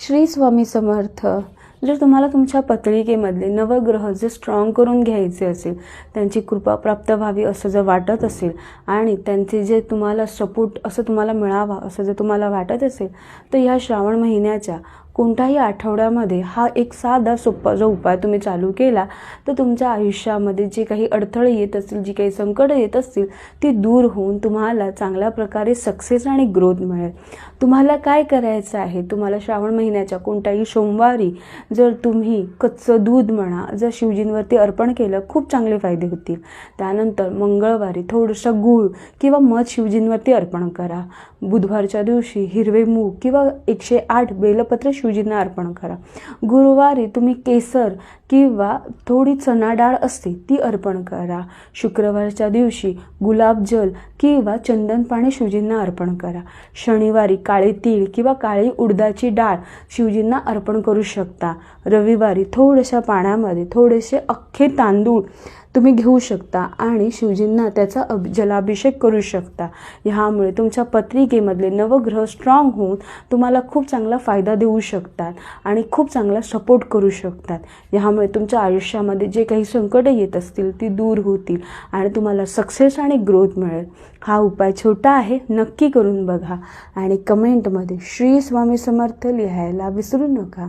श्री स्वामी समर्थ जर तुम्हाला तुमच्या पत्रिकेमधले नवग्रह जे स्ट्रॉंग करून घ्यायचे असेल त्यांची कृपा प्राप्त व्हावी असं जर वाटत असेल आणि त्यांचे जे तुम्हाला सपोर्ट असं तुम्हाला मिळावा असं जर तुम्हाला वाटत असेल तर ह्या श्रावण महिन्याच्या कोणत्याही आठवड्यामध्ये हा एक साधा सोपा जो उपाय तुम्ही चालू केला तर तुमच्या आयुष्यामध्ये जे काही अडथळे येत असतील जी काही संकटं येत असतील ती दूर होऊन तुम्हाला चांगल्या प्रकारे सक्सेस आणि ग्रोथ मिळेल. तुम्हाला काय करायचं आहे? तुम्हाला श्रावण महिन्याच्या कोणत्याही सोमवारी जर तुम्ही कच्चं दूध म्हणा जर शिवजींवरती अर्पण केलं खूप चांगले फायदे होतील. त्यानंतर मंगळवारी थोडंसं गूळ किंवा मध शिवजींवरती अर्पण करा. बुधवारच्या दिवशी हिरवे मूग किंवा एकशे आठ बेलपत्र शिव शिवजींना अर्पण करा. गुरुवारी तुम्ही केसर किंवा थोडी चणा डाळ असते ती अर्पण करा. शुक्रवारच्या दिवशी गुलाबजल किंवा चंदन पाणी शिवजींना अर्पण करा. शनिवारी काळे तीळ किंवा काळी उडदाची डाळ शिवजींना अर्पण करू शकता. रविवारी थोड्याशा पाण्यामध्ये थोडेसे अख्खे तांदूळ तुम्ही घेऊ शकता आणि शिवजींना त्याचा अभि जलाभिषेक करू शकता. ह्यामुळे तुमच्या पत्रिकेमधले नवग्रह स्ट्रॉंग होऊन तुम्हाला खूप चांगला फायदा देऊ शकतात आणि खूप चांगला सपोर्ट करू शकतात. ह्यामुळे तुमच्या आयुष्यामध्ये जे काही संकटं येत असतील ती दूर होतील आणि तुम्हाला सक्सेस आणि ग्रोथ मिळेल. हा उपाय छोटा आहे नक्की करून बघा आणि कमेंटमध्ये श्री स्वामी समर्थ लिहायला विसरू नका.